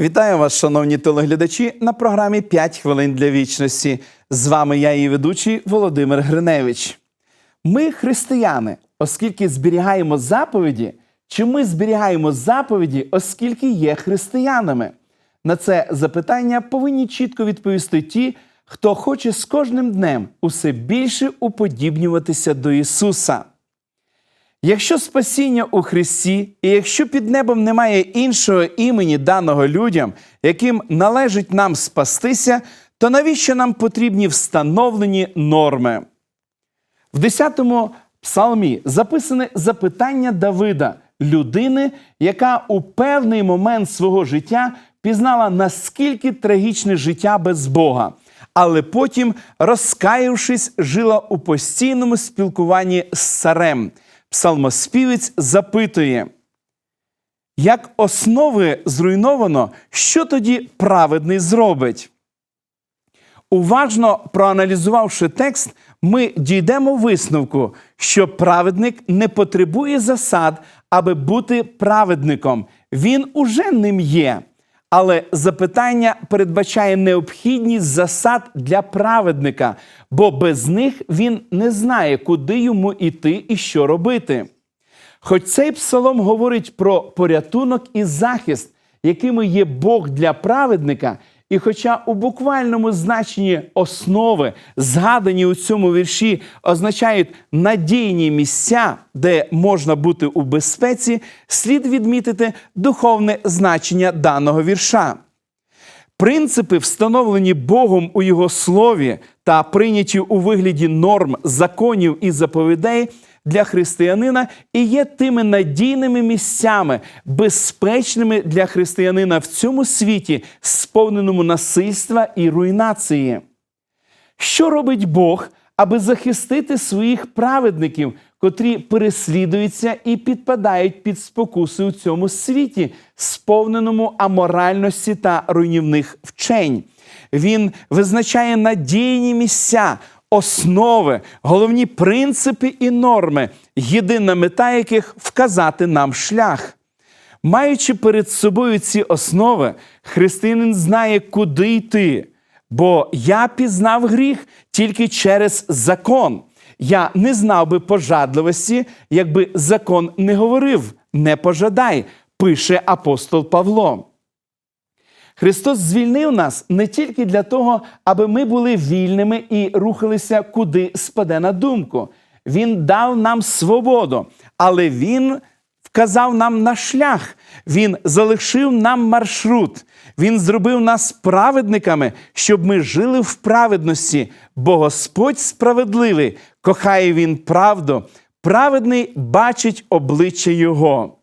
Вітаю вас, шановні телеглядачі, на програмі «5 хвилин для вічності. З вами я, її ведучий Володимир Гриневич. Ми християни, оскільки зберігаємо заповіді, чи ми зберігаємо заповіді, оскільки є християнами? На це запитання повинні чітко відповісти ті, хто хоче з кожним днем усе більше уподібнюватися до Ісуса. Якщо спасіння у Христі, і якщо під небом немає іншого імені даного людям, яким належить нам спастися, то навіщо нам потрібні встановлені норми? В 10-му псалмі записане запитання Давида, людини, яка у певний момент свого життя пізнала, наскільки трагічне життя без Бога, але потім, розкаявшись, жила у постійному спілкуванні з царем. Псалмоспівець запитує, як основи зруйновано, що тоді праведний зробить? Уважно проаналізувавши текст, ми дійдемо висновку, що праведник не потребує засад, аби бути праведником. Він уже ним є. Але запитання передбачає необхідність засад для праведника, бо без них він не знає, куди йому йти і що робити. Хоч цей псалом говорить про порятунок і захист, якими є Бог для праведника, і хоча у буквальному значенні основи, згадані у цьому вірші, означають надійні місця, де можна бути у безпеці, слід відмітити духовне значення даного вірша. Принципи, встановлені Богом у Його слові та прийняті у вигляді норм, законів і заповідей для християнина, і є тими надійними місцями, безпечними для християнина в цьому світі, сповненому насильства і руйнації. Що робить Бог, аби захистити своїх праведників, котрі переслідуються і підпадають під спокуси у цьому світі, сповненому аморальності та руйнівних вчень? Він визначає надійні місця, основи, головні принципи і норми, єдина мета яких вказати нам шлях. Маючи перед собою ці основи, християнин знає, куди йти. Бо я пізнав гріх тільки через закон. Я не знав би пожадливості, якби закон не говорив не пожадай, пише апостол Павло. Христос звільнив нас не тільки для того, аби ми були вільними і рухалися, куди спаде на думку. Він дав нам свободу, але Він вказав нам на шлях, Він залишив нам маршрут, Він зробив нас праведниками, щоб ми жили в праведності, бо Господь справедливий, кохає Він правду, праведний бачить обличчя Його.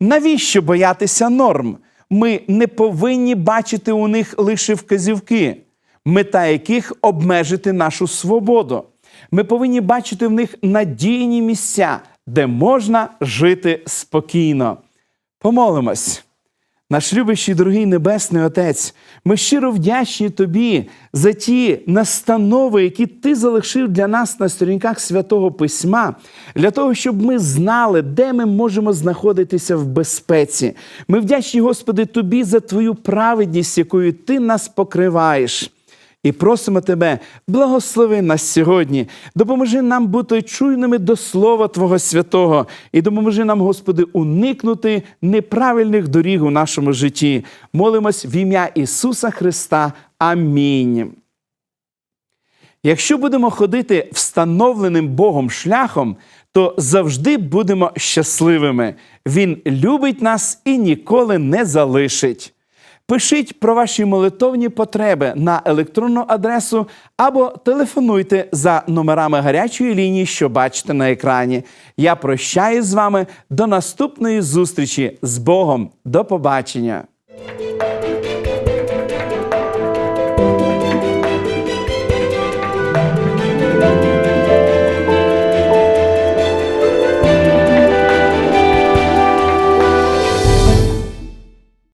Навіщо боятися норм? Ми не повинні бачити у них лише вказівки, мета яких обмежити нашу свободу. Ми повинні бачити в них надійні місця, де можна жити спокійно. Помолимось. Наш любящий дорогий Небесний Отець, ми щиро вдячні Тобі за ті настанови, які Ти залишив для нас на сторінках святого Письма, для того, щоб ми знали, де ми можемо знаходитися в безпеці. Ми вдячні, Господи, Тобі за Твою праведність, якою Ти нас покриваєш. І просимо Тебе, благослови нас сьогодні, допоможи нам бути чуйними до Слова Твого Святого, і допоможи нам, Господи, уникнути неправильних доріг у нашому житті. Молимось в ім'я Ісуса Христа. Амінь. Якщо будемо ходити встановленим Богом шляхом, то завжди будемо щасливими. Він любить нас і ніколи не залишить. Пишіть про ваші молитовні потреби на електронну адресу або телефонуйте за номерами гарячої лінії, що бачите на екрані. Я прощаюсь з вами до наступної зустрічі з Богом. До побачення!